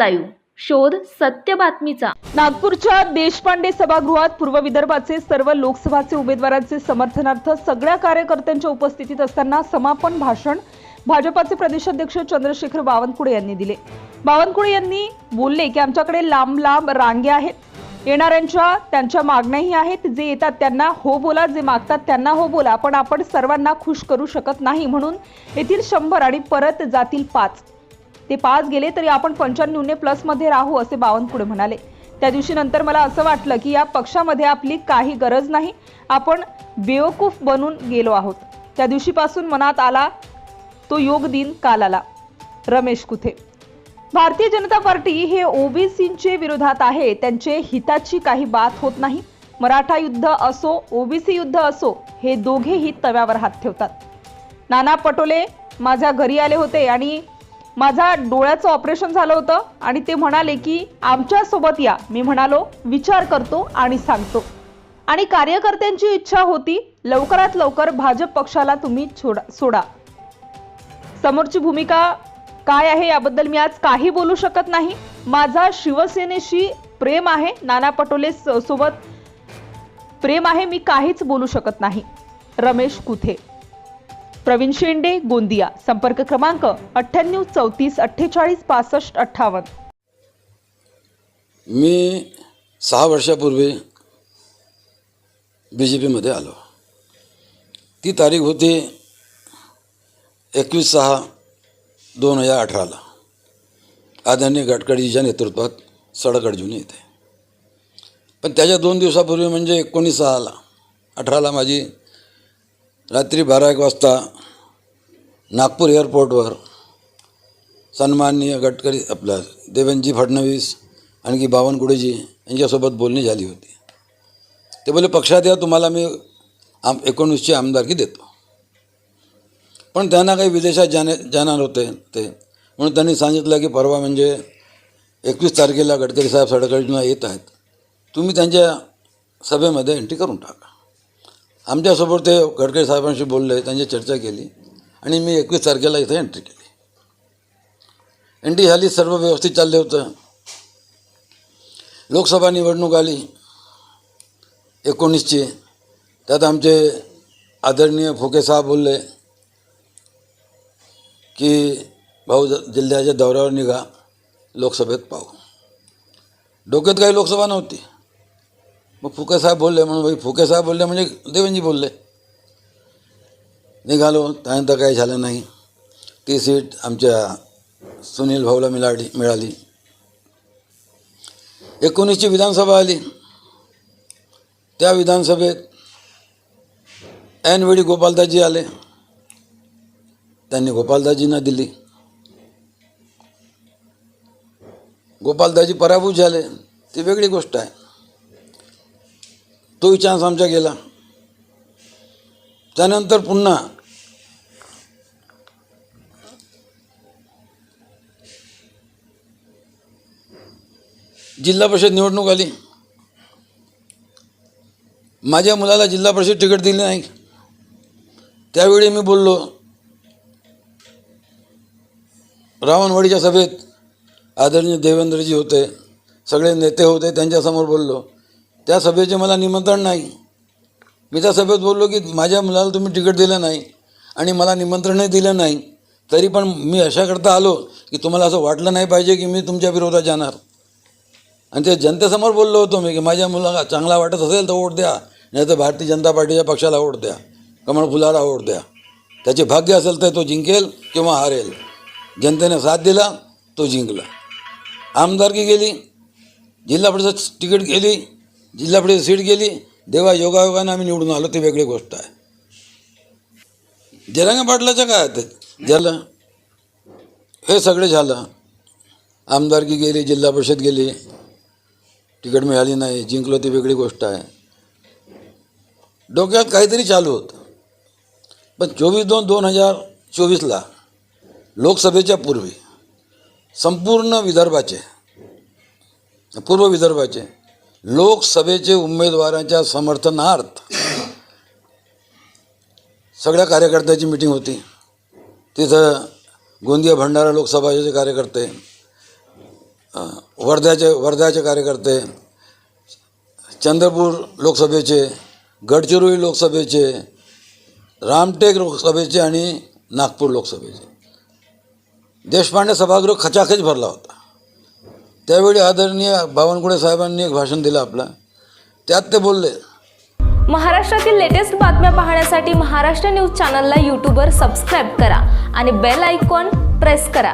Live. शोध सत्य बातमीचा. नागपूरच्या देशपांडे सभागृहात पूर्व विदर्भाचे सर्व लोकसभाचे उमेदवारांचे समर्थनार्थ सगळ्या कार्यकर्त्यांच्या उपस्थितीत असताना समापन भाषण भाजपाचे प्रदेशाध्यक्ष चंद्रशेखर बावनकुळे यांनी दिले. बावनकुळे यांनी बोलले की आमच्याकडे लांब लांब रांगे आहेत. येणाऱ्यांच्या त्यांच्या मागण्याही आहेत. जे येतात त्यांना हो बोला जे मागतात त्यांना हो बोला. पण आपण सर्वांना खुश करू शकत नाही म्हणून येथील शंभर आणि परत जातील पाच. ते पाच गेले तरी आपण पंच्याण्णवने प्लसमध्ये राहू असे बावनकुळे म्हणाले. त्या दिवशी नंतर मला असं वाटलं की या पक्षामध्ये आपली काही गरज नाही. आपण बेवकूफ बनून गेलो आहोत. त्या दिवशीपासून मनात आला तो योग दिन काल आला. रमेश कुथे भारतीय जनता पार्टी हे ओबीसींचे विरोधात आहे. त्यांचे हिताची काही बात होत नाही. मराठा युद्ध असो ओबीसी युद्ध असो हे दोघेही तव्यावर हात ठेवतात. नाना पटोले माझ्या घरी आले होते आणि माझा डोळ्याचं ऑपरेशन झालं होतं आणि ते म्हणाले की आमच्यासोबत या. मी म्हणालो विचार करतो आणि सांगतो. आणि कार्यकर्त्यांची इच्छा होती लवकरात लवकर भाजप पक्षाला तुम्ही छोडा सोडा. समोरची भूमिका काय आहे याबद्दल मी आज काही बोलू शकत नाही. माझा शिवसेनेशी प्रेम आहे नाना पटोले स- सोबत प्रेम आहे मी काहीच बोलू शकत नाही. रमेश कुथे? प्रवीण शेंडे गोंदिया. संपर्क क्रमांक अठ्ठ्याण्णव चौतीस अठ्ठेचाळीस पासष्ट अठ्ठावन्न. मी सहा वर्षापूर्वी बी जे पीमध्ये आलो. ती तारीख होती एकवीस सहा दोन हजार अठराला. आदरणीय गडकरीच्या नेतृत्वात सडक अडजून येते. पण त्याच्या दोन दिवसापूर्वी म्हणजे एकोणीस सहाला अठराला माझी रात्री बारा एक वाजता नागपूर एअरपोर्टवर सन्माननीय गडकरी आपला देवेंद्रजी फडणवीस आणखी बावनकुळेजी यांच्यासोबत बोलणी झाली होती. ते बोले पक्षात या तुम्हाला मी आम एकोणीसची आमदारकी देतो. पण त्यांना काही विदेशात जाणे जाणार होते ते. म्हणून त्यांनी सांगितलं की परवा म्हणजे एकवीस तारखेला गडकरी साहेब सडकडीनं येत आहेत. तुम्ही त्यांच्या सभेमध्ये एंट्री करून टाका. आमच्यासोबत ते गडकरी साहेबांशी बोलले त्यांची चर्चा केली आणि मी एकवीस तारखेला इथे एंट्री केली. एंट्री झाली सर्व व्यवस्थित चालले होतं. लोकसभा निवडणूक आली एकोणीसची. त्यात आमचे आदरणीय फुके साहेब बोलले की भाऊ जिल्ह्याच्या दौऱ्यावर निघा लोकसभेत पाहू. डोक्यात काही लोकसभा नव्हती. मग फुकेसाहेब बोलले म्हणून भाई फुकेसाहेब बोलले म्हणजे देवेंजी बोलले. निघालो त्यानंतर काही झालं नाही. ती सीट आमच्या सुनील भाऊला मिळाली मिळाली. एकोणीसची विधानसभा आली. त्या विधानसभेत ऐनवेळी गोपालदाजी आले. त्यांनी गोपालदाजींना दिली. गोपालदाजी पराभूत झाले. ती वेगळी गोष्ट आहे. तोही चान्स आमचा गेला. त्यानंतर पुन्हा जिल्हा परिषद निवडणूक आली. माझ्या मुलाला जिल्हा परिषद तिकीट दिली नाही. त्यावेळी मी बोललो रावणवाडीच्या सभेत आदरणीय देवेंद्रजी होते सगळे नेते होते त्यांच्यासमोर बोललो त्या सभेचे मला निमंत्रण नाही. मी त्या सभेत बोललो की माझ्या मुलाला तुम्ही तिकीट दिलं नाही आणि मला निमंत्रणही दिलं नाही. तरी पण मी अशाकरता आलो की तुम्हाला असं वाटलं नाही पाहिजे की मी तुमच्या विरोधात जाणार. आणि ते जनतेसमोर बोललो होतो मी की माझ्या मुलाला चांगला वाटत असेल तर वोट द्या नाही तर भारतीय जनता पार्टीच्या पक्षाला वोट द्या कमळ फुलाला वोट द्या. त्याचे भाग्य असेल तर तो जिंकेल किंवा हारेल. जनतेने साथ दिला तो जिंकला. आमदारकी गेली जिल्हा परिषद तिकीट गेली जिल्हा परिषद सीट गेली देवा योगायोगानं आम्ही निवडून आलो ती वेगळी गोष्ट आहे. जरांगा पाटलाचं काय ते? झालं. हे सगळे झालं. आमदारकी गेली जिल्हा परिषद गेली. तिकीट मिळाली नाही जिंकलो ती वेगळी गोष्ट आहे. डोक्यात काहीतरी चालू होतं. पण चोवीस दोन दोन हजार चोवीसला लोकसभेच्या पूर्वी संपूर्ण विदर्भाचे पूर्व विदर्भाचे लोकसभेचे उमेदवारांच्या समर्थनार्थ सगळ्या कार्यकर्त्याची मिटिंग होती. तिथं गोंदिया भंडारा लोकसभाचे कार्यकर्ते वर्ध्याचे वर्ध्याचे कार्यकर्ते चंद्रपूर लोकसभेचे गडचिरोली लोकसभेचे रामटेक लोकसभेचे आणि नागपूर लोकसभेचे. देशपांडे सभागृह खचाखच भरला होता. त्यावेळी आदरणीय बावनकुळे साहेबांनी एक भाषण दिलं आपलं. त्यात ते बोलले. महाराष्ट्रातील लेटेस्ट बातम्या पाहण्यासाठी महाराष्ट्र न्यूज चॅनलला यूट्यूबवर सबस्क्राईब करा आणि बेल आयकॉन प्रेस करा.